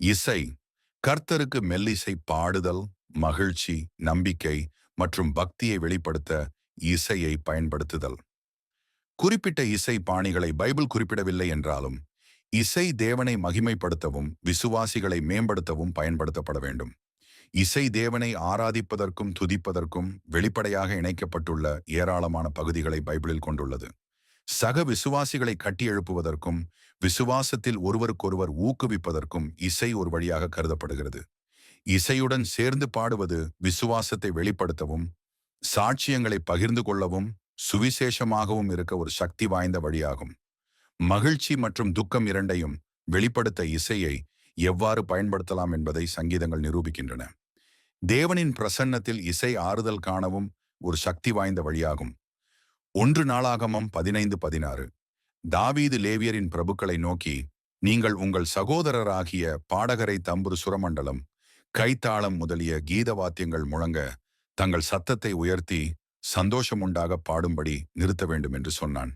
இசை கர்த்தருக்கு மெல்லிசை பாடுதல் மகிழ்ச்சி நம்பிக்கை மற்றும் பக்தியை வெளிப்படுத்த இசையை பயன்படுத்துதல். குறிப்பிட்ட இசை பாணிகளை பைபிள் குறிப்பிடவில்லை என்றாலும் இசை தேவனை மகிமைப்படுத்தவும் விசுவாசிகளை மேம்படுத்தவும் பயன்படுத்தப்பட வேண்டும். இசை தேவனை ஆராதிப்பதற்கும் துதிப்பதற்கும் வெளிப்படையாக இணைக்கப்பட்டுள்ள ஏராளமான பகுதிகளை பைபிளில் கொண்டுள்ளது. சக விசுவாசிகளை கட்டியெழுப்புவதற்கும் விசுவாசத்தில் ஒருவருக்கொருவர் ஊக்குவிப்பதற்கும் இசை ஒரு வழியாக கருதப்படுகிறது. இசையுடன் சேர்ந்து பாடுவது விசுவாசத்தை வெளிப்படுத்தவும் சாட்சியங்களை பகிர்ந்து கொள்ளவும் சுவிசேஷமாகவும் இருக்க ஒரு சக்தி வாய்ந்த வழியாகும். மகிழ்ச்சி மற்றும் துக்கம் இரண்டையும் வெளிப்படுத்த இசையை எவ்வாறு பயன்படுத்தலாம் என்பதை சங்கீதங்கள் நிரூபிக்கின்றன. தேவனின் பிரசன்னத்தில் இசை ஆறுதல் காணவும் ஒரு சக்தி வாய்ந்த வழியாகும். ஒன்று நாளாகமம் பதினைந்து பதினாறு. தாவீது லேவியரின் பிரபுக்களை நோக்கி நீங்கள் உங்கள் சகோதரராகிய பாடகரை தம்புரு சுரமண்டலம் கைத்தாளம் முதலிய கீத வாத்தியங்கள் முழங்க தங்கள் சத்தத்தை உயர்த்தி சந்தோஷமுண்டாக பாடும்படி நிறுத்த வேண்டும் என்று சொன்னான்.